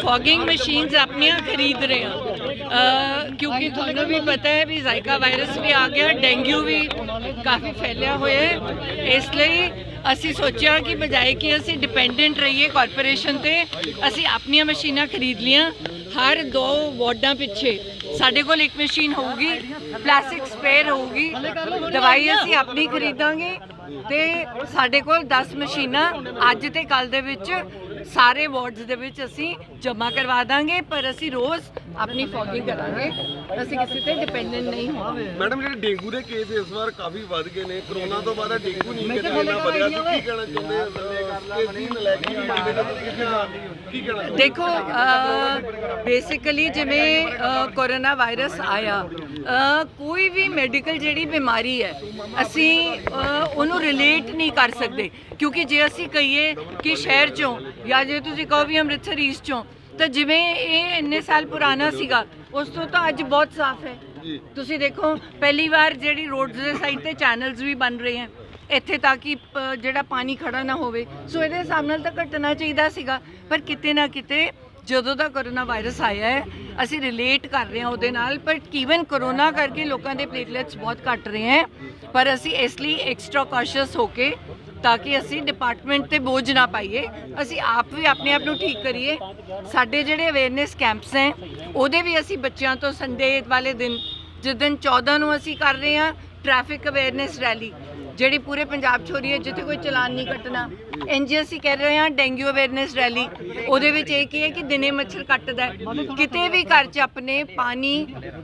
Fogging machines ਆਪਣੀਆਂ ਖਰੀਦ ਰਹੇ ਹਾਂ। ਕਿਉਂਕਿ ਤੁਹਾਨੂੰ ਵੀ ਪਤਾ ਹੈ ਵੀ ਜ਼ਾਇਕਾ ਵਾਇਰਸ ਵੀ ਆ ਗਿਆ, ਡੇਂਗੂ ਵੀ ਕਾਫੀ ਫੈਲਿਆ ਹੋਇਆ ਹੈ। ਇਸ ਲਈ ਅਸੀਂ ਸੋਚਿਆ ਕਿ ਬਜਾਏ ਕਿ ਅਸੀਂ ਡਿਪੈਂਡੈਂਟ ਰਹੀਏ ਕਾਰਪੋਰੇਸ਼ਨ ਤੇ, ਅਸੀਂ ਆਪਣੀਆਂ ਮਸ਼ੀਨਾਂ ਖਰੀਦ ਲੀਆਂ। ਹਰ ਦੋ ਵਾਰਡਾਂ ਪਿੱਛੇ ਸਾਡੇ ਕੋਲ ਇੱਕ ਮਸ਼ੀਨ ਹੋਊਗੀ ਪਲਾਸਟਿਕ ਸਪੇਅਰ ਹੋਊਗੀ। ਦਵਾਈ ਅਸੀਂ ਆਪਣੀ ਖਰੀਦਾਂਗੇ ਤੇ ਸਾਡੇ ਕੋਲ 10 ਮਸ਼ੀਨਾਂ ਅੱਜ ਤੇ ਕੱਲ ਦੇ ਵਿੱਚ ਸਾਰੇ ਵਾਰਡਸ ਦੇ ਵਿੱਚ ਅਸੀਂ ਜਮ੍ਹਾਂ ਕਰਵਾ ਦਾਂਗੇ ਪਰ ਅਸੀਂ ਰੋਜ਼ ਆਪਣੀ ਫੌਗਿੰਗ ਕਰਾਂਗੇ। ਅਸੀਂ ਕਿਸੇ ਤੇ ਡਿਪੈਂਡੈਂਟ ਨਹੀਂ ਹੋਵਾਂਗੇ। ਮੈਡਮ ਜਿਹੜੇ ਡੇਂਗੂ ਦੇ ਕੇਸ ਇਸ ਵਾਰ ਕਾਫੀ ਵੱਧ ਗਏ ਨੇ। ਕਰੋਨਾ ਤੋਂ ਬਾਅਦ ਡੇਂਗੂ ਨਹੀਂ ਕਿਤੇ ਇੰਨਾ ਵਧਿਆ। ਸੀ ਕੀ ਕਹਿਣਾ ਚਾਹੁੰਦੇ ਆ ਇਸ ਦੀ ਨਲਾਇਕੀ ਵੀ ਜਿਹਦੇ ਨਾਲ ਤੁਸੀਂ ਕਿਹਾ ਕੀ ਕਹਿਣਾ ਚਾਹੁੰਦੇ ਦੇਖੋ ਬੇਸਿਕਲੀ ਜਿਵੇਂ ਕੋਰੋਨਾ ਵਾਇਰਸ ਆਇਆ ਕੋਈ ਵੀ ਮੈਡੀਕਲ ਜਿਹੜੀ ਬਿਮਾਰੀ ਹੈ ਅਸੀਂ ਉਹਨੂੰ ਰਿਲੇਟ ਨਹੀਂ ਕਰ ਸਕਦੇ। ਕਿਉਂਕਿ ਜੇ ਅਸੀਂ ਕਹੀਏ ਕਿ ਸ਼ਹਿਰ ਚੋਂ ਜਾਂ ਜੇ ਤੁਸੀਂ ਕਹੋ ਵੀ ਅੰਮ੍ਰਿਤਸਰ ਈਸਟ ਚੋਂ ਤਾਂ ਜਿਵੇਂ ਇਹ ਇੰਨੇ ਸਾਲ ਪੁਰਾਣਾ ਸੀਗਾ ਉਸ ਤੋਂ ਤਾਂ ਅੱਜ ਬਹੁਤ ਸਾਫ਼ ਹੈ। ਤੁਸੀਂ ਦੇਖੋ ਪਹਿਲੀ ਵਾਰ ਜਿਹੜੀ ਰੋਡਸ ਦੇ ਸਾਈਡ ਤੇ ਚੈਨਲਸ ਵੀ ਬਣ ਰਹੇ ਹਨ ਇੱਥੇ ਤਾਂ ਕਿ ਜਿਹੜਾ ਪਾਣੀ ਖੜਾ ਨਾ ਹੋਵੇ। ਸੋ ਇਹਦੇ ਹਿਸਾਬ ਨਾਲ ਤਾਂ ਘਟਣਾ ਚਾਹੀਦਾ ਸੀਗਾ ਪਰ ਕਿਤੇ ਨਾ ਕਿਤੇ ਜਦੋਂ ਦਾ ਕਰੋਨਾ ਵਾਇਰਸ ਆਇਆ ਹੈ, ਅਸੀਂ ਰਿਲੇਟ ਕਰ ਰਹੇ ਹਾਂ ਉਹਦੇ ਨਾਲ ਪਰ ਈਵਨ ਕਰੋਨਾ ਕਰਕੇ ਲੋਕਾਂ ਦੇ ਪਲੇਟਲੈਟਸ ਬਹੁਤ ਘਟ ਰਹੇ ਹੈ। ਪਰ ਅਸੀਂ ਇਸ ਲਈ ਐਕਸਟਰਾ ਕਾਸ਼ੀਅਸ ਹੋ ਕੇ ਤਾਂ ਕਿ ਅਸੀਂ ਡਿਪਾਰਟਮੈਂਟ ਤੇ ਬੋਝ ਨਾ ਪਾਈਏ, ਅਸੀਂ ਆਪ ਵੀ ਆਪਣੇ ਆਪ ਨੂੰ ਠੀਕ ਕਰੀਏ। ਸਾਡੇ ਜਿਹੜੇ ਅਵੇਅਰਨੈਸ ਕੈਂਪਸ ਹੈ, ਉਹਦੇ ਵੀ ਅਸੀਂ ਬੱਚਿਆਂ ਤੋਂ ਸੰਡੇ ਵਾਲੇ ਦਿਨ, ਜਿਸ ਦਿਨ 14 ਨੂੰ ਅਸੀਂ ਕਰ ਰਹੇ ਹਾਂ ਟ੍ਰੈਫਿਕ ਅਵੇਅਰਨੈਸ ਰੈਲੀ ਜਿਹੜੀ ਪੂਰੇ ਪੰਜਾਬ 'ਚ ਹੋ ਰਹੀ ਹੈ, ਜਿੱਥੇ ਕੋਈ ਚਲਾਨ ਨਹੀਂ ਕੱਟਣਾ। ਇੰਜ ਅਸੀਂ ਕਹਿ ਰਹੇ ਹਾਂ, ਡੇਂਗੂ ਅਵੇਅਰਨੈਸ ਰੈਲੀ। ਉਹਦੇ ਵਿੱਚ ਇਹ ਕੀ ਹੈ ਕਿ ਦਿਨੇ ਮੱਛਰ ਕੱਟਦਾ ਕਿਤੇ ਵੀ ਘਰ 'ਚ ਆਪਣੇ ਪਾਣੀ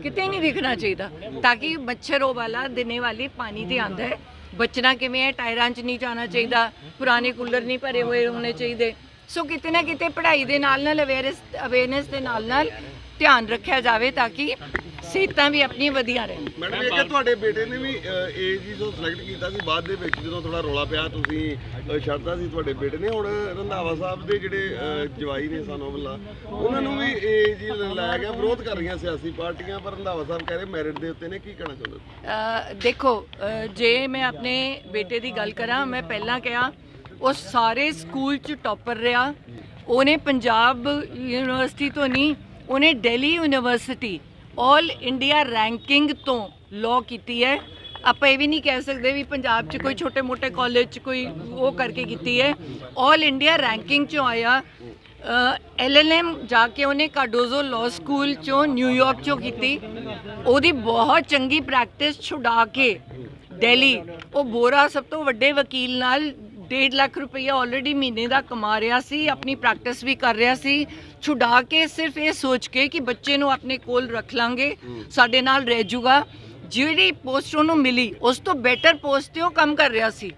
ਕਿਤੇ ਨਹੀਂ ਦਿਖਣਾ ਚਾਹੀਦਾ, ਤਾਂ ਕਿ ਮੱਛਰ ਉਹ ਵਾਲਾ ਦਿਨੇ ਵਾਲੀ ਪਾਣੀ ਤੇ ਆਂਦਾ ਹੈ। ਬਚਣਾ ਕਿਵੇਂ ਹੈ? ਟਾਇਰਾਂ 'ਚ ਨਹੀਂ ਜਾਣਾ ਚਾਹੀਦਾ, ਪੁਰਾਣੇ ਕੂਲਰ ਨਹੀਂ ਭਰੇ ਹੋਏ ਹੋਣੇ ਚਾਹੀਦੇ। ਸੋ ਕਿਤੇ ਨਾ ਕਿਤੇ ਪੜ੍ਹਾਈ ਦੇ ਨਾਲ ਨਾਲ ਅਵੇਅਰਨੈਸ ਅਵੇਅਰਨੈਸ ਦੇ ਨਾਲ ਨਾਲ ਧਿਆਨ ਰੱਖਿਆ ਜਾਵੇ ਤਾਂ ਕਿ ਸਿਹਤਾਂ ਵੀ ਆਪਣੀਆਂ ਵਧੀਆ ਰਹਿਣ। ਮੈਡਮ ਇਹ ਕਿ ਤੁਹਾਡੇ ਬੇਟੇ ਨੇ ਵੀ ਏਜ ਜੀ ਜੋ ਸਿਲੈਕਟ ਕੀਤਾ ਸੀ ਬਾਅਦ ਦੇ ਵਿੱਚ ਜਦੋਂ ਥੋੜਾ ਰੋਲਾ ਪਿਆ ਤੁਸੀਂ ਅ, ਛੱਡਤਾ ਸੀ ਤੁਹਾਡੇ ਬੇਟੇ ਨੇ। ਹੁਣ ਰੰਧਾਵਾ ਸਾਹਿਬ ਦੇ ਜਿਹੜੇ ਜਵਾਈ ਨੇ ਸਾਨੂੰ ਵੱਲਾ ਉਹਨਾਂ ਨੂੰ ਵੀ ਏਜ ਜੀ ਲਾਇਆ ਗਿਆ ਵਿਰੋਧ ਕਰ ਰਹੀਆਂ ਸਿਆਸੀ ਪਾਰਟੀਆਂ ਪਰ ਰੰਧਾਵਾ ਸਾਹਿਬ ਕਹਿ ਰਹੇ ਮੈਰਿਟ ਦੇ ਉੱਤੇ ਨੇ। ਕੀ ਕਹਿਣਾ ਚਾਹੁੰਦੇ ਦੇਖੋ ਜੇ ਮੈਂ ਆਪਣੇ ਬੇਟੇ ਦੀ ਗੱਲ ਕਰਾਂ ਮੈਂ ਪਹਿਲਾਂ ਕਿਹਾ ਉਹ ਸਾਰੇ ਸਕੂਲ ਚ ਟੌਪਰ ਰਿਹਾ। ਉਹਨੇ ਪੰਜਾਬ ਯੂਨੀਵਰਸਿਟੀ ਤੋਂ ਨਹੀਂ ਉਹਨੇ ਦਿੱਲੀ ਯੂਨੀਵਰਸਿਟੀ 올 ਇੰਡੀਆ ਰੈਂਕਿੰਗ ਤੋਂ ਲਾਅ ਕੀਤੀ ਹੈ। ਆਪਾਂ ਇਹ ਵੀ ਨਹੀਂ ਕਹਿ ਸਕਦੇ ਵੀ ਪੰਜਾਬ 'ਚ ਕੋਈ ਛੋਟੇ-ਮੋਟੇ ਕਾਲਜ 'ਚ ਕੋਈ ਉਹ ਕਰਕੇ ਕੀਤੀ ਹੈ। 올 ਇੰਡੀਆ ਰੈਂਕਿੰਗ 'ਚੋਂ ਆਇਆ। ਐਲਐਲਐਮ ਜਾ ਕੇ ਉਹਨੇ ਕਾਡੋਜ਼ੋ ਲਾਅ ਸਕੂਲ ਚੋਂ ਨਿਊਯਾਰਕ ਚੋਂ ਕੀਤੀ। ਉਹਦੀ ਬਹੁਤ ਚੰਗੀ ਪ੍ਰੈਕਟਿਸ ਛੁਡਾ ਕੇ ਦਿੱਲੀ। ਉਹ ਬੋਰਾ ਸਭ ਤੋਂ ਵੱਡੇ ਵਕੀਲ ਨਾਲ 1.5 ਲੱਖ ਰੁਪਈਆ ਆਲਰੇਡੀ ਮਹੀਨੇ ਦਾ ਕਮਾ ਰਿਹਾ ਸੀ, ਆਪਣੀ ਪ੍ਰੈਕਟਿਸ ਵੀ ਕਰ ਰਿਹਾ ਸੀ। ਛੁਡਾ ਕੇ ਸਿਰਫ ਇਹ ਸੋਚ ਕੇ ਕਿ ਬੱਚੇ ਨੂੰ ਆਪਣੇ ਕੋਲ ਰੱਖ ਲਾਂਗੇ, ਸਾਡੇ ਨਾਲ ਰਹਿ ਜੂਗਾ। ਜਿਹੜੀ ਪੋਸਟ ਉਹਨੂੰ ਮਿਲੀ, ਉਸ ਤੋਂ ਬੈਟਰ ਪੋਸਟ ਤੇ ਉਹ ਕੰਮ ਕਰ ਰਿਹਾ ਸੀ।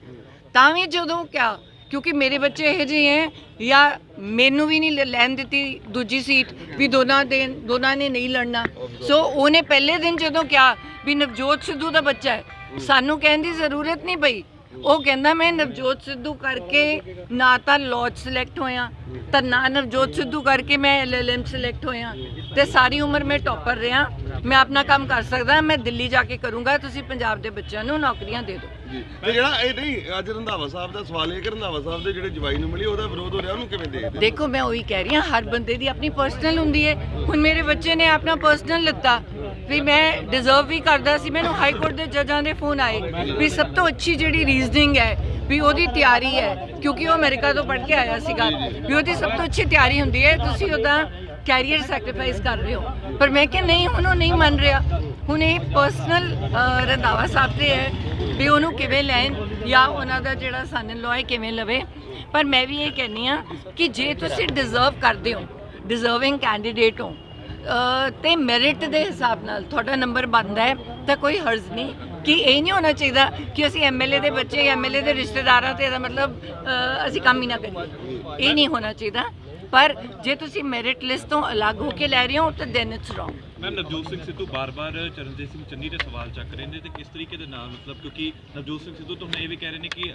ਤਾਂ ਵੀ ਜਦੋਂ ਕਿਹਾ, ਕਿਉਂਕਿ ਮੇਰੇ ਬੱਚੇ ਇਹੋ ਜਿਹੇ ਹੈ ਜਾਂ ਮੈਨੂੰ ਵੀ ਨਹੀਂ ਲੈਣ ਦਿੱਤੀ ਦੂਜੀ ਸੀਟ ਵੀ ਦੋਨਾਂ ਦੇ, ਦੋਨਾਂ ਨੇ ਨਹੀਂ ਲੜਨਾ। ਸੋ ਉਹਨੇ ਪਹਿਲੇ ਦਿਨ ਜਦੋਂ ਕਿਹਾ ਵੀ ਨਵਜੋਤ ਸਿੱਧੂ ਦਾ ਬੱਚਾ ਹੈ ਸਾਨੂੰ ਕਹਿਣ ਦੀ ਜ਼ਰੂਰਤ ਨਹੀਂ ਪਈ। ਉਹ ਕਹਿੰਦਾ, ਮੈਂ ਨਵਜੋਤ ਸਿੱਧੂ ਕਰਕੇ ਨਾ ਤਾਂ ਲੌਜ ਸਿਲੈਕਟ ਹੋਇਆ, ਤਾਂ ਨਾ ਨਵਜੋਤ ਸਿੱਧੂ ਕਰਕੇ ਮੈਂ ਐਲਐਲਐਮ ਸਿਲੈਕਟ ਹੋਇਆ ਤੇ ਸਾਰੀ ਉਮਰ ਮੈਂ ਟੌਪਰ ਰਿਹਾ। ਮੈਂ ਆਪਣਾ ਕੰਮ ਕਰ ਸਕਦਾ, ਮੈਂ ਦਿੱਲੀ ਜਾ ਕੇ ਕਰੂੰਗਾ, ਤੁਸੀਂ ਪੰਜਾਬ ਦੇ ਬੱਚਿਆਂ ਨੂੰ ਨੌਕਰੀਆਂ ਦੇ ਦਿਓ। ਜੀ। ਤੇ ਜਿਹੜਾ ਇਹ ਨਹੀਂ, ਅੱਜ ਰੰਧਾਵਾ ਸਾਹਿਬ ਦਾ ਸਵਾਲ ਇਹ ਕਿ ਰੰਧਾਵਾ ਸਾਹਿਬ ਦੇ ਜਿਹੜੇ ਜਵਾਈ ਨੂੰ ਮਿਲੀ, ਉਹਦਾ ਵਿਰੋਧ ਹੋ ਰਿਹਾ, ਉਹਨੂੰ ਕਿਵੇਂ ਦੇਖਦੇ ਦੇਖੋ, ਮੈਂ ਉਹੀ ਕਹਿ ਰਹੀ ਹਾਂ, ਹਰ ਬੰਦੇ ਦੀ ਆਪਣੀ ਪਰਸਨਲ ਹੁੰਦੀ ਹੈ। ਹੁਣ ਮੇਰੇ ਬੱਚੇ ਨੇ ਆਪਣਾ ਪਰਸਨਲ ਲਿੱਤਾ। ਵੀ ਮੈਂ ਡਿਜ਼ਰਵ ਵੀ ਕਰਦਾ ਸੀ, ਮੈਨੂੰ ਹਾਈ ਕੋਰਟ ਦੇ ਜੱਜਾਂ ਦੇ ਫੋਨ ਆਏ ਵੀ ਸਭ ਤੋਂ ਅੱਛੀ ਜਿਹੜੀ ਰੀਜ਼ਨਿੰਗ ਹੈ, ਵੀ ਉਹਦੀ ਤਿਆਰੀ ਹੈ, ਕਿਉਂਕਿ ਉਹ ਅਮਰੀਕਾ ਤੋਂ ਪੜ੍ਹ ਕੇ ਆਇਆ ਸੀਗਾ, ਵੀ ਉਹਦੀ ਸਭ ਤੋਂ ਅੱਛੀ ਤਿਆਰੀ ਹੁੰਦੀ ਹੈ, ਤੁਸੀਂ ਉਹਦਾ ਕੈਰੀਅਰ ਸੈਕਰੀਫਾਈਸ ਕਰ ਰਹੇ ਹੋ। ਪਰ ਮੈਂ ਕਿਹਾ, ਨਹੀਂ, ਹੁਣ ਉਹ ਨਹੀਂ ਮੰਨ ਰਿਹਾ। ਹੁਣ ਇਹ ਪਰਸਨਲ ਰੰਧਾਵਾ ਸਾਹਿਬ ਤੇ ਹੈ ਵੀ ਉਹਨੂੰ ਕਿਵੇਂ ਲੈਣ ਜਾਂ ਉਹਨਾਂ ਦਾ ਜਿਹੜਾ ਸਨ ਇਨ ਹੈ ਕਿਵੇਂ ਲਵੇ। ਪਰ ਮੈਂ ਵੀ ਇਹ ਕਹਿੰਨੀ ਆ ਕਿ ਜੇ ਤੁਸੀਂ ਡਿਜ਼ਰਵ ਕਰਦੇ ਹੋ ਡਿਜ਼ਰਵਿੰਗ ਕੈਂਡੀਡੇਟ ਹੋ ਅ, ਤੇ ਮੈਰਿਟ ਦੇ ਹਿਸਾਬ ਨਾਲ ਤੁਹਾਡਾ ਨੰਬਰ ਬਣਦਾ ਹੈ ਤਾਂ ਕੋਈ ਹਰਜ਼ ਨਹੀਂ ਕਿ ਇਹ ਨਹੀਂ ਹੋਣਾ ਚਾਹੀਦਾ ਕਿ ਅਸੀਂ ਐਮਐਲਏ ਦੇ ਬੱਚੇ ਜਾਂ ਐਮਐਲਏ ਦੇ ਰਿਸ਼ਤੇਦਾਰਾਂ ਤੇ ਇਹਦਾ ਮਤਲਬ ਅਸੀਂ ਕੰਮ ਹੀ ਨਾ ਕਰੀਏ। ਇਹ ਨਹੀਂ ਹੋਣਾ ਚਾਹੀਦਾ। ਪਰ ਜੇ ਤੁਸੀਂ ਮੈਰਿਟ ਲਿਸਟ ਤੋਂ ਅਲੱਗ ਹੋ ਕੇ ਲੈ ਰਹੇ ਹੋ ਤਾਂ then it's wrong ma'am Navjot Singh Sidhu ਬਾਰ-ਬਾਰ ਚਰਨਜੀਤ ਸਿੰਘ ਚੰਨੀ ਦੇ ਸਵਾਲ ਚੱਕ ਰਹੇ ਨੇ ਤੇ ਕਿਸ ਤਰੀਕੇ ਦੇ ਨਾਲ, ਮਤਲਬ ਕਿਉਂਕਿ ਨਵਜੋਤ ਸਿੰਘ ਸਿੱਧੂ ਤੋਂ ਇਹ ਵੀ ਕਹਿ ਰਹੇ ਨੇ ਕਿ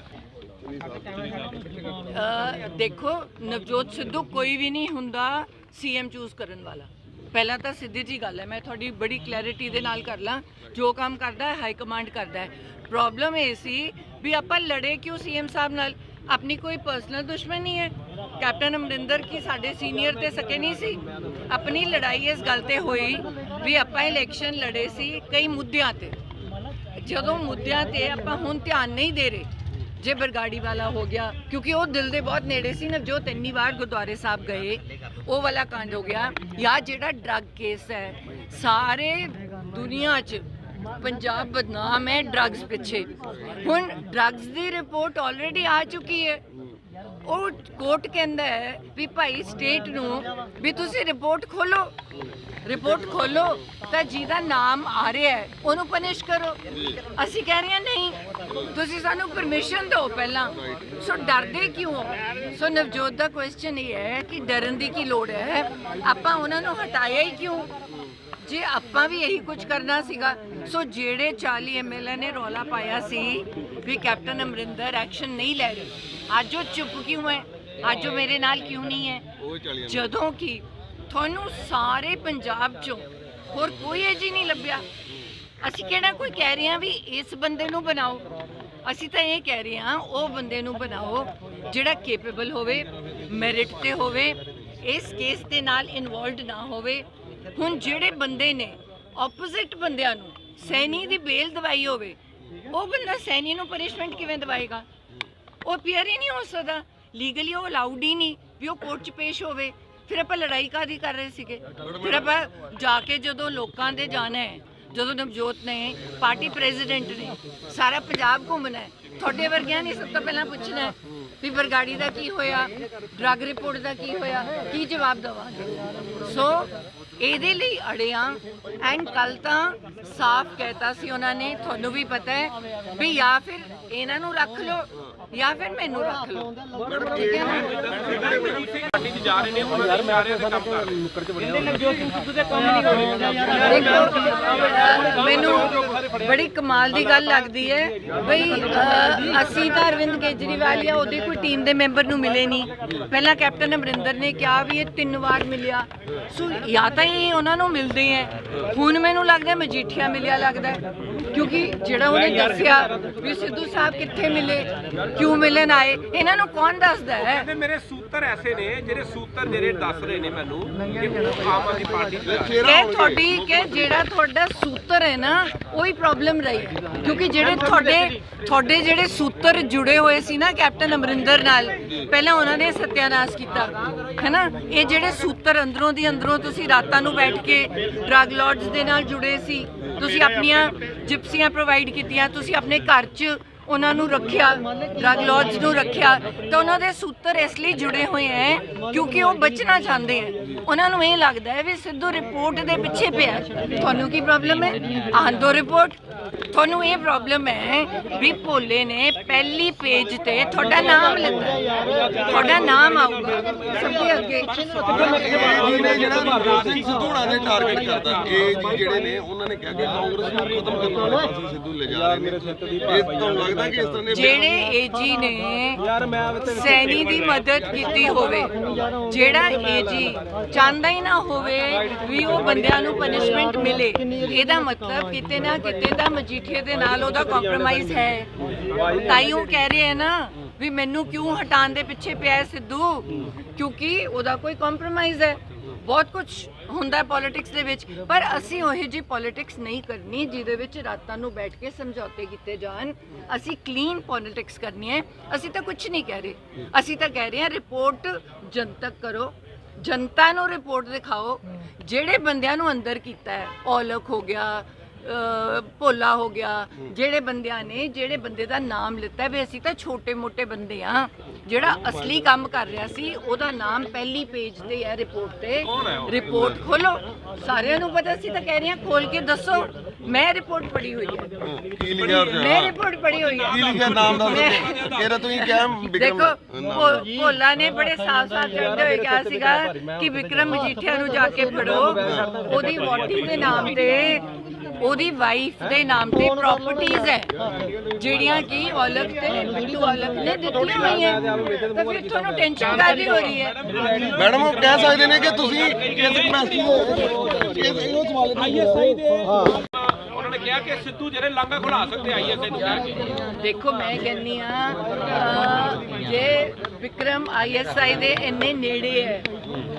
ਦੇਖੋ ਨਵਜੋਤ ਸਿੱਧੂ ਕੋਈ ਵੀ ਨਹੀਂ ਹੁੰਦਾ ਸੀਐਮ ਚੂਜ਼ ਕਰਨ ਵਾਲਾ। ਪਹਿਲਾਂ ਤਾਂ ਸਿੱਧੀ ਜੀ ਗੱਲ ਹੈ, ਮੈਂ ਤੁਹਾਡੀ ਬੜੀ ਕਲੈਰਿਟੀ ਦੇ ਨਾਲ ਕਰ ਲਾਂ। ਜੋ ਕੰਮ ਕਰਦਾ ਹੈ ਹਾਈ ਕਮਾਂਡ ਕਰਦਾ ਹੈ। ਪ੍ਰੋਬਲਮ ਇਹ ਸੀ ਵੀ ਆਪਾਂ ਲੜੇ ਕਿਉਂ ਸੀਐਮ ਸਾਹਿਬ ਨਾਲ? ਆਪਣੀ ਕੋਈ ਪਰਸਨਲ ਦੁਸ਼ਮਣ ਨਹੀਂ ਹੈ। ਕੈਪਟਨ ਅਮਰਿੰਦਰ ਕੀ ਸਾਡੇ ਸੀਨੀਅਰ ਤੇ ਸਕੇ ਨਹੀਂ ਸੀ? ਆਪਣੀ ਲੜਾਈ ਇਸ ਗੱਲ ਤੇ ਹੋਈ ਵੀ ਆਪਾਂ ਇਲੈਕਸ਼ਨ ਲੜੇ ਸੀ ਕਈ ਮੁੱਦਿਆਂ ਤੇ। ਜਦੋਂ ਮੁੱਦਿਆਂ ਤੇ ਆਪਾਂ ਹੁਣ ਧਿਆਨ ਨਹੀਂ ਦੇ ਰਹੇ, ਜੇ ਬਰਗਾੜੀ ਵਾਲਾ ਹੋ ਗਿਆ, ਕਿਉਂਕਿ ਉਹ ਦਿਲ ਦੇ ਬਹੁਤ ਨੇੜੇ ਸੀ ਨਵਜੋਤ ਤਿੰਨੀ ਵਾਰ ਗੁਰਦੁਆਰੇ ਸਾਹਿਬ ਗਏ, ਉਹ ਵਾਲਾ ਕਾਂਡ ਹੋ ਗਿਆ। ਜਾਂ ਜਿਹੜਾ ਡਰੱਗ ਕੇਸ ਹੈ, ਸਾਰੇ ਦੁਨੀਆ 'ਚ ਪੰਜਾਬ ਬਦਨਾਮ ਹੈ ਡਰੱਗਸ ਪਿੱਛੇ। ਹੁਣ ਡਰੱਗਸ ਦੀ ਰਿਪੋਰਟ ਆਲਰੇਡੀ ਆ ਚੁੱਕੀ ਹੈ। ਉਹ ਕੋਰਟ ਕਹਿੰਦਾ ਹੈ ਵੀ ਭਾਈ ਸਟੇਟ ਨੂੰ ਵੀ ਤੁਸੀਂ ਰਿਪੋਰਟ ਖੋਲੋ। ਰਿਪੋਰਟ ਖੋਲੋ ਤਾਂ ਜਿਹਦਾ ਨਾਮ ਆ ਰਿਹਾ ਹੈ, ਉਹਨੂੰ ਪਨਿਸ਼ ਕਰੋ। ਅਸੀਂ ਕਹਿ ਰਹੇ ਹਾਂ, ਨਹੀਂ, ਤੁਸੀਂ ਸਾਨੂੰ ਪਰਮਿਸ਼ਨ ਦਿਓ ਪਹਿਲਾਂ। ਸੋ ਡਰਦੇ ਕਿਉਂ? ਹੋ ਸੋ ਨਵਜੋਤ ਦਾ ਕੁਐਸਚਨ ਇਹ ਹੈ ਕਿ ਡਰਨ ਦੀ ਕੀ ਲੋੜ ਹੈ? ਆਪਾਂ ਉਹਨਾਂ ਨੂੰ ਹਟਾਇਆ ਹੀ ਕਿਉਂ? ਜੇ ਆਪਾਂ ਵੀ ਇਹੀ ਕੁਝ ਕਰਨਾ ਸੀਗਾ ਸੋ ਜਿਹੜੇ 40 ਐਮਐਲਏ ਨੇ ਰੌਲਾ ਪਾਇਆ ਸੀ ਵੀ ਕੈਪਟਨ ਅਮਰਿੰਦਰ ਐਕਸ਼ਨ ਨਹੀਂ ਲੈ ਰਹੇ ਅੱਜ ਉਹ ਚੁੱਪ ਕਿਉਂ ਹੈ? ਅੱਜ ਉਹ ਮੇਰੇ ਨਾਲ ਕਿਉਂ ਨਹੀਂ ਹੈ? ਉਹ 40 ਜਦੋਂ ਕਿ ਤੁਹਾਨੂੰ ਸਾਰੇ ਪੰਜਾਬ ਚੋਂ ਹੋਰ ਕੋਈ ਅਜੀ ਨਹੀਂ ਲੱਭਿਆ। ਅਸੀਂ ਕਿਹੜਾ ਕੋਈ ਕਹਿ ਰਹੇ ਹਾਂ ਵੀ ਇਸ ਬੰਦੇ ਨੂੰ ਬਣਾਓ? ਅਸੀਂ ਤਾਂ ਇਹ ਕਹਿ ਰਹੇ ਹਾਂ ਉਹ ਬੰਦੇ ਨੂੰ ਬਣਾਓ ਜਿਹੜਾ ਕੇਪੇਬਲ ਹੋਵੇ ਮੈਰਿਟ ਤੇ ਹੋਵੇ ਇਸ ਕੇਸ ਦੇ ਨਾਲ ਇਨਵੋਲਵਡ ਨਾ ਹੋਵੇ। ਹੁਣ ਜਿਹੜੇ ਬੰਦੇ ਨੇ ਆਪੋਜ਼ਿਟ ਬੰਦਿਆਂ ਨੂੰ ਸੈਣੀ ਦੀ ਬੇਲ ਦਵਾਈ ਹੋਵੇ, ਉਹ ਬੰਦਾ ਸੈਣੀ ਨੂੰ ਪਨਿਸ਼ਮੈਂਟ ਕਿਵੇਂ ਦਵਾਏਗਾ? ਉਹ ਪੀਅਰ ਹੀ ਨਹੀਂ ਹੋ ਸਕਦਾ। ਲੀਗਲੀ ਉਹ ਅਲਾਉਡ ਹੀ ਨਹੀਂ ਵੀ ਉਹ ਕੋਰਟ 'ਚ ਪੇਸ਼ ਹੋਵੇ। ਫਿਰ ਆਪਾਂ ਲੜਾਈ ਕਾਦੀ ਕਰ ਰਹੇ ਸੀਗੇ? ਫਿਰ ਆਪਾਂ ਜਾ ਕੇ ਜਦੋਂ ਲੋਕਾਂ ਦੇ ਜਾਣਾ ਹੈ, ਜਦੋਂ ਨਵਜੋਤ ਨੇ, ਪਾਰਟੀ ਪ੍ਰੈਜ਼ੀਡੈਂਟ ਨੇ, ਸਾਰਾ ਪੰਜਾਬ ਘੁੰਮਣਾ ਹੈ, ਤੁਹਾਡੇ ਵਰਗਿਆਂ ਨੇ ਸਭ ਤੋਂ ਪਹਿਲਾਂ ਪੁੱਛਣਾ ਹੈ ਵੀ ਬਰਗਾੜੀ ਦਾ ਕੀ ਹੋਇਆ ਡਰੱਗ ਰਿਪੋਰਟ ਦਾ ਕੀ ਹੋਇਆ, ਕੀ ਜਵਾਬ ਦਵਾਂਗੇ? ਸੋ ਇਹਦੇ ਲਈ ਅੜਿਆਂ ਐਂਡ ਕੱਲ ਤਾਂ ਸਾਫ਼ ਕਹਿਤਾ ਸੀ ਉਹਨਾਂ ਨੇ ਤੁਹਾਨੂੰ ਵੀ ਪਤਾ ਹੈ ਵੀ ਜਾਂ ਫਿਰ ਇਹਨਾਂ ਨੂੰ ਰੱਖ ਲਓ ਜਾਂ ਫਿਰ ਮੈਨੂੰ ਰੱਖ ਲਓ। ਠੀਕ ਹੈ ਨਾ? ਦੇਖੋ ਮੈਨੂੰ ਬੜੀ ਕਮਾਲ ਦੀ ਗੱਲ ਲੱਗਦੀ ਹੈ ਬਈ ਅਸੀਂ ਤਾਂ ਅਰਵਿੰਦ ਕੇਜਰੀਵਾਲ ਜਾਂ ਉਹਦੀ ਕੋਈ ਟੀਮ ਦੇ ਮੈਂਬਰ ਨੂੰ ਮਿਲੇ ਨਹੀਂ। ਪਹਿਲਾਂ ਕੈਪਟਨ ਅਮਰਿੰਦਰ ਨੇ ਕਿਹਾ ਵੀ ਇਹ ਤਿੰਨ ਵਾਰ ਮਿਲਿਆ। ਸੋ ਜਾਂ ਤਾਂ ਇਹ ਉਹਨਾਂ ਨੂੰ ਮਿਲਦੇ ਹੈ ਹੁਣ ਮੈਨੂੰ ਲੱਗਦਾ ਮਜੀਠੀਆ ਮਿਲਿਆ ਲੱਗਦਾ ਹੈ। ਕਿਉਂਕਿ ਜਿਹੜਾ ਉਹਨੇ ਦੱਸਿਆ ਵੀ ਸਿੱਧੂ ਸਾਹਿਬ ਕਿੱਥੇ ਮਿਲੇ ਕਿਉਂ ਮਿਲਣ ਆਏ ਇਹਨਾਂ ਨੂੰ ਕੌਣ ਦੱਸਦਾ ਹੈ ਕਹਿੰਦੇ ਮੇਰੇ ਸੂਤਰ ਐਸੇ ਨੇ ਜਿਹੜੇ ਸੂਤਰ ਜਿਹੜੇ ਦੱਸ ਰਹੇ ਨੇ ਮੈਨੂੰ ਕਿ ਉਹ ਆਮ ਆਦਮੀ ਪਾਰਟੀ ਰਹੇ ਕਿ ਤੁਹਾਡੀ ਕਿ ਜਿਹੜਾ ਤੁਹਾਡਾ ਸੂਤਰ ਹੈ ਨਾ ਉਹੀ ਪ੍ਰੋਬਲਮ ਰਹੀ। ਕਿਉਂਕਿ ਜਿਹੜੇ ਤੁਹਾਡੇ ਤੁਹਾਡੇ ਜਿਹੜੇ ਸੂਤਰ ਜੁੜੇ ਹੋਏ ਸੀ ਨਾ ਕੈਪਟਨ ਅਮਰਿੰਦਰ ਨਾਲ ਪਹਿਲਾਂ ਉਹਨਾਂ ਨੇ ਸਤਿਆਨਾਸ਼ ਕੀਤਾ ਹੈਨਾ? ਇਹ ਜਿਹੜੇ ਸੂਤਰ ਅੰਦਰੋਂ ਦੀ ਅੰਦਰੋਂ ਤੁਸੀਂ ਰਾਤਾਂ ਨੂੰ ਬੈਠ ਕੇ ਡਰੱਗ ਲਾਰਡਸ ਦੇ ਨਾਲ ਜੁੜੇ ਸੀ। ਤੁਸੀਂ ਆਪਣੀਆਂ ਜਿਪਸੀਆਂ ਪ੍ਰੋਵਾਈਡ ਕੀਤੀਆਂ। ਤੁਸੀਂ ਆਪਣੇ ਘਰ 'ਚ ਉਹਨਾਂ ਨੂੰ ਰੱਖਿਆ ਡਰੱਗ ਲਾਰਡਸ ਨੂੰ ਰੱਖਿਆ, ਤਾਂ ਉਹਨਾਂ ਦੇ ਸੂਤਰ ਇਸ ਲਈ ਜੁੜੇ ਹੋਏ ਹੈ ਕਿਉਂਕਿ ਉਹ ਬਚਣਾ ਚਾਹੁੰਦੇ ਹੈ ਉਹਨਾਂ ਨੂੰ ਇਹ ਲੱਗਦਾ ਹੈ ਵੀ ਸਿੱਧੂ ਰਿਪੋਰਟ ਦੇ ਪਿੱਛੇ ਪਿਆ। ਤੁਹਾਨੂੰ ਕੀ ਪ੍ਰੋਬਲਮ ਹੈ ਆਂਦੋ ਰਿਪੋਰਟ। ਤੁਹਾਨੂੰ ਇਹ ਪ੍ਰੋਬਲਮ ਹੈ ਵੀ ਭੋਲੇ ਨੇ ਪਹਿਲੀ ਪੇਜ ਤੇ ਤੁਹਾਡਾ ਨਾਮ ਲਿਖਿਆ ਤੁਹਾਡਾ ਨਾਮ ਆਊਗਾ। ਸਭ ਦੇ ਅੱਗੇ ਨੇ ਜਿਹੜਾ ਨਵਜੋਤ ਸਿੱਧੂ ਹੋਣਾ ਨੇ ਟਾਰਗੇਟ ਕਰਦਾ ਇਹ ਜੀ ਜਿਹੜੇ ਨੇ, ਉਹਨਾਂ ਨੇ ਕਿਹਾ ਕਿ ਕਾਂਗਰਸ ਨੂੰ ਖਤਮ ਕਰਨ ਵਾਲੇ ਸਿੱਧੂ ਲੈ ਜਾ ਰਹੇ ਨੇ। ਇਹ ਤੁਹਾਨੂੰ ਲੱਗਦਾ ਕਿ ਇਸ ਤਰ੍ਹਾਂ ਦੇ ਜਿਹੜੇ ਏਜੀ ਨੇ? ਸੈਣੀ ਦੀ ਮਦਦ ਕੀਤੀ ਹੋਵੇ ਜਿਹੜਾ ਏਜੀ ਚਾਹੁੰਦਾ ਹੀ ਨਾ ਹੋਵੇ ਵੀ ਉਹ ਬੰਦਿਆਂ ਨੂੰ ਪਨਿਸ਼ਮੈਂਟ ਮਿਲੇ ਇਹਦਾ ਮਤਲਬ ਕਿਤੇ ਨਾ ਕਿਤੇ ਤਾਂ ਮਜੀਠੀਏ ਦੇ ਨਾਲ ਉਹਦਾ ਕੰਪਰੋਮਾਈਜ਼ ਹੈ। ਤਾਈ ਉਹ ਕਹਿ ਰਹੇ ਹੈ ਨਾ ਵੀ ਮੈਨੂੰ ਕਿਉਂ ਹਟਾਉਣ ਦੇ ਪਿੱਛੇ ਪਿਆ ਸਿੱਧੂ? ਕਿਉਂਕਿ ਉਹਦਾ ਕੋਈ ਕੰਪਰੋਮਾਈਜ਼ ਹੈ। ਬਹੁਤ ਕੁਝ ਹੁੰਦਾ ਹੈ ਪੋਲਿਟਿਕਸ ਦੇ ਵਿੱਚ, ਪਰ ਅਸੀਂ ਉਹੀ ਜੀ ਪੋਲਿਟਿਕਸ ਨਹੀਂ ਕਰਨੀ ਜਿਹਦੇ ਵਿੱਚ ਰਾਤਾਂ ਨੂੰ ਬੈਠ ਕੇ ਸਮਝੌਤੇ ਕੀਤੇ ਜਾਣ। ਅਸੀਂ ਕਲੀਨ ਪੋਲਿਟਿਕਸ ਕਰਨੀ ਹੈ। ਅਸੀਂ ਤਾਂ ਕੁਝ ਨਹੀਂ ਕਹਿ ਰਹੇ। ਅਸੀਂ ਤਾਂ ਕਹਿ ਰਹੇ ਹਾਂ ਰਿਪੋਰਟ ਜਨਤਕ ਕਰੋ। ਜਨਤਾ ਨੂੰ ਰਿਪੋਰਟ ਦਿਖਾਓ। ਜਿਹੜੇ ਬੰਦਿਆਂ ਨੂੰ ਅੰਦਰ ਕੀਤਾ ਹੈ, ਔਲਖ ਹੋ ਗਿਆ ਭੋਲਾ ਹੋ ਗਿਆ। ਜਿਹੜੇ ਬੰਦਿਆਂ ਨੇ ਜਿਹੜੇ ਬੰਦੇ ਦਾ ਨਾਮ ਲਿੱਤਾ ਵੀ ਅਸੀਂ ਤਾਂ ਛੋਟੇ-ਮੋਟੇ ਬੰਦੇ ਆ ਜਿਹੜਾ ਅਸਲੀ ਕੰਮ ਕਰ ਰਿਹਾ ਸੀ ਉਹਦਾ ਨਾਮ ਪਹਿਲੀ ਪੇਜ ਤੇ ਹੈ ਰਿਪੋਰਟ ਤੇ। ਰਿਪੋਰਟ ਖੋਲੋ। ਸਾਰਿਆਂ ਨੂੰ ਪਤਾ ਸੀ ਤਾਂ ਕਹਿ ਰਹੀ ਹਾਂ ਖੋਲ ਕੇ ਦੱਸੋ। ਮੈਂ ਰਿਪੋਰਟ ਪੜ੍ਹੀ ਹੋਈ ਹੈ। ਕੀ ਲਿਖਿਆ ਹੋਰ ਮੈਂ ਰਿਪੋਰਟ ਪੜ੍ਹੀ ਹੋਈ ਹੈ। ਕੀ ਲਿਖਿਆ ਨਾਮ ਦੱਸ ਦਿਓ ਕਿਹੜਾ ਤੁਸੀਂ ਕਿਹਾ ਵਿਕਰਮ ਭੋਲਾ ਨੇ ਬੜੇ ਸਾਫ਼-ਸਾਫ਼ ਕਹਿੰਦੇ ਹੋਏ ਕਿਹਾ ਸੀਗਾ ਕਿ ਵਿਕਰਮ ਮਜੀਠੀਆ ਨੂੰ ਜਾ ਕੇ ਫੜੋ। ਉਹਦੀ ਵੋਟੀ ਦੇ ਨਾਮ ਤੇ ਉਹਦੀ ਵਾਈਫ ਦੇ ਨਾਮ ਤੇ ਪ੍ਰਾਪਰਟੀਆਂ ਹੈ। ਜਿਹੜੀਆਂ ਕਿ ਔਲਖ ਤੇ ਬਿੱਟੂ ਔਲਖ ਨੇ ਦਿੱਤੀਆਂ ਹੋਈਆਂ। ਤਾਂ ਫਿਰ ਤੁਹਾਨੂੰ ਟੈਨਸ਼ਨ ਕਾਹਦੀ ਹੋ ਰਹੀ ਹੈ? ਮੈਡਮ ਉਹ ਕਹਿ ਸਕਦੇ ਨੇ ਕਿ ਤੁਸੀਂ ਕਿਸ ਕਪੈਸਿਟੀ ਦੇ ਕਿਸ ਇਹੋ ਸਵਾਲ ਆਈਐਸਆਈ ਦੇ ਉਹਨਾਂ ਨੇ ਕਿਹਾ ਕਿ ਸਿੱਧੂ ਜਿਹੜੇ ਲਾਂਘਾ ਖੁਲਾ ਸਕਦੇ ਆਈਐਸਆਈ ਨੂੰ ਕਹਿ ਕੇ। ਦੇਖੋ ਮੈਂ ਕਹਿੰਨੀ ਆ ਵਿਕਰਮ ਆਈਐਸਆਈ ਦੇ ਇੰਨੇ ਨੇੜੇ ਹੈ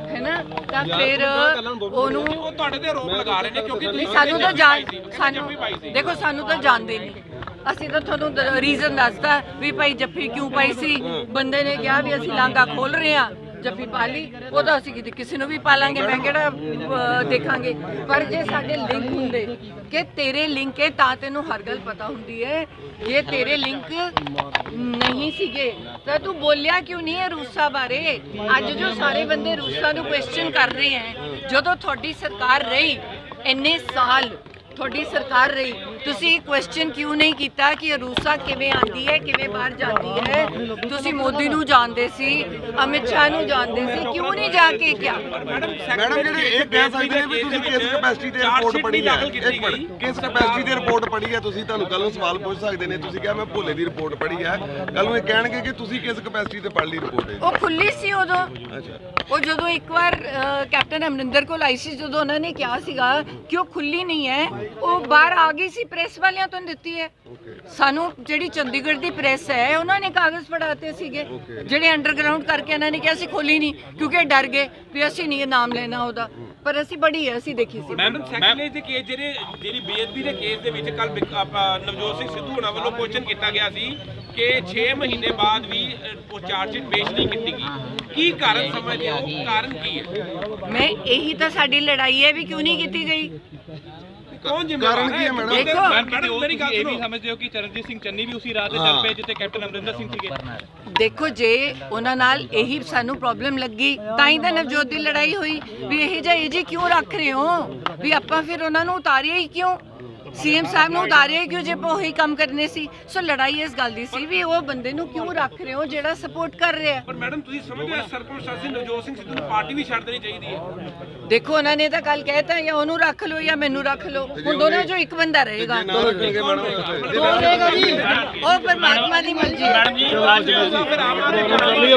ਹੈਨਾ? ਤਾਂ ਫਿਰ ਉਹਨੂੰ ਉਹ ਤੁਹਾਡੇ ਤੇ ਆਰੋਪ ਲਗਾ ਰਹੇ ਨੇ ਕਿਉਂਕਿ ਤੁਸੀਂ ਸਾਨੂੰ ਤਾਂ ਜਾਣ ਸਾਨੂੰ ਦੇਖੋ ਸਾਨੂੰ ਤਾਂ ਜਾਣਦੇ ਨਹੀਂ। ਅਸੀਂ ਤਾਂ ਤੁਹਾਨੂੰ ਰੀਜ਼ਨ ਦੱਸਤਾ ਵੀ ਭਾਈ ਜੱਫੀ ਕਿਉਂ ਪਾਈ ਸੀ? ਬੰਦੇ ਨੇ ਕਿਹਾ ਵੀ ਅਸੀਂ ਲਾਂਗਾ ਖੋਲ ਰਹੇ ਆ ਜੱਫੀ ਪਾ ਲਈ ਉਹ ਤਾਂ ਅਸੀਂ ਕਿਤੇ ਕਿਸੇ ਨੂੰ ਵੀ ਪਾਲਾਂਗੇ ਮੈਂ ਕਿਹੜਾ ਅਹ, ਦੇਖਾਂਗੇ। ਪਰ ਜੇ ਸਾਡੇ ਲਿੰਕ ਹੁੰਦੇ ਕਿ ਤੇਰੇ ਲਿੰਕ ਹੈ ਤਾਂ ਤੈਨੂੰ ਹਰ ਗੱਲ ਪਤਾ ਹੁੰਦੀ ਹੈ ਜੇ ਤੇਰੇ ਲਿੰਕ ਨਹੀਂ ਸੀਗੇ ਤਾਂ ਤੂੰ ਬੋਲਿਆ ਕਿਉਂ ਨਹੀਂ ਹੈ ਰੂਸਾ ਬਾਰੇ? ਅੱਜ ਜੋ ਸਾਰੇ ਬੰਦੇ ਰੂਸਾ ਨੂੰ ਕੁਐਸਚਨ ਕਰ ਰਹੇ ਹੈ ਜਦੋਂ ਤੁਹਾਡੀ ਸਰਕਾਰ ਰਹੀ ਇੰਨੇ ਸਾਲ ਤੁਹਾਡੀ ਸਰਕਾਰ ਰਹੀ ਤੁਸੀਂ ਕੁਐਸਚਨ ਕਿਉਂ ਨਹੀਂ ਕੀਤਾ ਕਿ ਰੂਸਾ ਕਿਵੇਂ ਆਂਦੀ ਹੈ ਕਿਵੇਂ ਬਾਹਰ ਜਾਂਦੀ ਹੈ? ਤੁਸੀਂ ਮੋਦੀ ਨੂੰ ਜਾਣਦੇ ਸੀ ਅਮਿਤ ਸ਼ਾਹ ਨੂੰ ਜਾਣਦੇ ਸੀ ਕਿਉਂ ਨਹੀਂ ਜਾ ਕੇ ਕਿਹਾ? ਮੈਡਮ ਜਿਹੜੇ ਇਹ ਕਹਿ ਸਕਦੇ ਨੇ ਵੀ ਤੁਸੀਂ ਕਿਸ ਕਪੈਸਿਟੀ ਤੇ ਰਿਪੋਰਟ ਪੜ੍ਹੀ ਹੈ? ਇੱਕ ਮਿੰਟ ਕਿਸ ਕਪੈਸਿਟੀ ਤੇ ਰਿਪੋਰਟ ਪੜ੍ਹੀ ਹੈ? ਤੁਸੀਂ ਤੁਹਾਨੂੰ ਕੱਲ ਨੂੰ ਸਵਾਲ ਪੁੱਛ ਸਕਦੇ ਨੇ ਤੁਸੀਂ ਕਿਹਾ ਮੈਂ ਭੋਲੇ ਦੀ ਰਿਪੋਰਟ ਪੜ੍ਹੀ ਹੈ। ਕੱਲ ਨੂੰ ਇਹ ਕਹਿਣਗੇ ਕਿ ਤੁਸੀਂ ਕਿਸ ਕਪੈਸਿਟੀ ਤੇ ਪੜ੍ਹ ਲਈ ਰਿਪੋਰਟ ਹੈ ਉਹ ਖੁੱਲੀ ਸੀ ਉਦੋਂ। ਅੱਛਾ। ਉਹ ਜਦੋਂ ਇੱਕ ਵਾਰ ਕੈਪਟਨ ਅਮਰਿੰਦਰ ਕੋਲ ਆਈ ਸੀ ਜਦੋਂ ਉਹਨਾਂ ਨੇ ਕਿਹਾ ਸੀਗਾ ਕਿ ਉਹ ਖੁੱਲੀ ਨਹੀਂ ਹੈ ਉਹ ਬਾਹਰ ਆ ਗਈ ਸੀ ਪ੍ਰੈਸ ਵਾਲਿਆਂ ਤੋਂ ਦਿੱਤੀ ਹੈ। ਸਾਨੂੰ ਜਿਹੜੀ ਚੰਡੀਗੜ੍ਹ ਦੀ ਪ੍ਰੈਸ ਹੈ ਉਹਨਾਂ ਨੇ ਕਾਗਜ਼ ਫੜਾਤੇ ਸੀਗੇ। ਜਿਹੜੇ ਅੰਡਰਗਰਾਉਂਡ ਕਰਕੇ ਇਹਨਾਂ ਨੇ ਕਿਹਾ ਸੀ ਖੋਲੀ ਨਹੀਂ ਕਿਉਂਕਿ ਡਰ ਗਏ ਵੀ ਅਸੀਂ ਨਹੀਂ ਇਹ ਨਾਮ ਲੈਣਾ ਉਹਦਾ। ਪਰ ਅਸੀਂ ਬੜੀ ਹੈ ਅਸੀਂ ਦੇਖੀ ਸੀ। ਮੈਡਮ ਸੈਕਟਰੀ ਦੇ ਕੇਸ ਜਿਹੜੇ ਜਿਹੜੀ ਬੇਅਦਬੀ ਦੇ ਕੇਸ ਦੇ ਵਿੱਚ ਕੱਲ ਨਵਜੋਤ ਸਿੰਘ ਸਿੱਧੂ ਹੋਣਾ ਵੱਲੋਂ ਕੁਐਸਚਨ ਕੀਤਾ ਗਿਆ ਸੀ ਕਿ 6 ਮਹੀਨੇ ਬਾਅਦ ਵੀ ਉਹ ਚਾਰਜਸ਼ੀਟ ਪੇਸ਼ ਨਹੀਂ ਕੀਤੀ ਗਈ। ਕੀ ਕਾਰਨ ਸਮਝਦੇ ਹੋ? ਕਾਰਨ ਕੀ ਹੈ? ਮੈਂ ਇਹੀ ਤਾਂ ਸਾਡੀ ਲੜਾਈ ਹੈ ਵੀ ਕਿਉਂ ਨਹੀਂ ਕੀਤੀ ਗਈ? ਕੌਣ ਜ਼ਿੰਮੇਵਾਰ ਕਾਰਨ ਕੀ ਹੈ ਮੈਡਮ? ਦੇਖੋ ਮੈਡਮ ਮੇਰੀ ਗੱਲ ਇਹ ਵੀ ਸੁਣੋ। ਸਮਝਦੇ ਹੋ ਕਿ ਚਰਨਜੀਤ ਸਿੰਘ ਚੰਨੀ ਵੀ ਉਸੇ ਰਾਹ ਤੇ ਚੱਲ ਪਏ ਜਿੱਥੇ ਕੈਪਟਨ ਅਮਰਿੰਦਰ ਸਿੰਘ ਸੀਗੇ। ਦੇਖੋ ਜੇ ਉਹਨਾਂ ਨਾਲ ਇਹੀ ਸਾਨੂੰ ਪ੍ਰੋਬਲਮ ਲੱਗੀ ਤਾਂ ਹੀ ਤਾਂ ਨਵਜੋਤ ਦੀ ਲੜਾਈ ਹੋਈ। ਵੀ ਇਹ ਜਿਹਾ ਇਹ ਜੀ ਕਿਉਂ ਰੱਖ ਰਹੇ ਹੋ? ਵੀ ਆਪਾਂ ਫਿਰ ਉਹਨਾਂ ਨੂੰ ਉਤਾਰਿਆ ਹੀ ਕਿਉਂ? ਸੀਐਮ ਸਾਹਿਬ ਨੂੰ ਉਤਾਰਿਆ ਹੀ ਕਿਉਂ ਜੇ ਉਹੀ ਕੰਮ ਕਰਨੇ ਸੀ? ਸੋ ਲੜਾਈ ਇਸ ਗੱਲ ਦੀ ਸੀ ਵੀ ਉਹ ਬੰਦੇ ਨੂੰ ਕਿਉਂ ਰੱਖ ਰਹੇ ਹੋ ਜਿਹੜਾ ਸਪੋਰਟ ਕਰ ਰਿਹਾ? ਪਰ ਮੈਡਮ ਤੁਸੀਂ ਸਮਝਦੇ ਹੋ ਸਰਪੰਚ ਨਵਜੋਤ ਸਿੰਘ ਸਿੱਧੂ ਨੂੰ ਪਾਰਟੀ ਵੀ ਛੱਡ ਦੇਣੀ ਚਾਹੀਦੀ ਹੈ। ਦੇਖੋ ਉਹਨਾਂ ਨੇ ਤਾਂ ਕੱਲ ਕਹਿਤਾ ਜਾਂ ਉਹਨੂੰ ਰੱਖ ਲਓ ਜਾਂ ਮੈਨੂੰ ਰੱਖ ਲਓ। ਹੁਣ ਦੋਨਾਂ ਚੋਂ ਇੱਕ ਬੰਦਾ ਰਹੇਗਾ। ਮੈਡਮ ਉਹ ਰਹੇਗਾ ਜੀ? ਉਹ ਪਰਮਾਤਮਾ ਦੀ ਮਰਜ਼ੀ ਹੈ। ਫਿਰ ਆਮ ਆਦਮੀ ਪਾਰਟੀ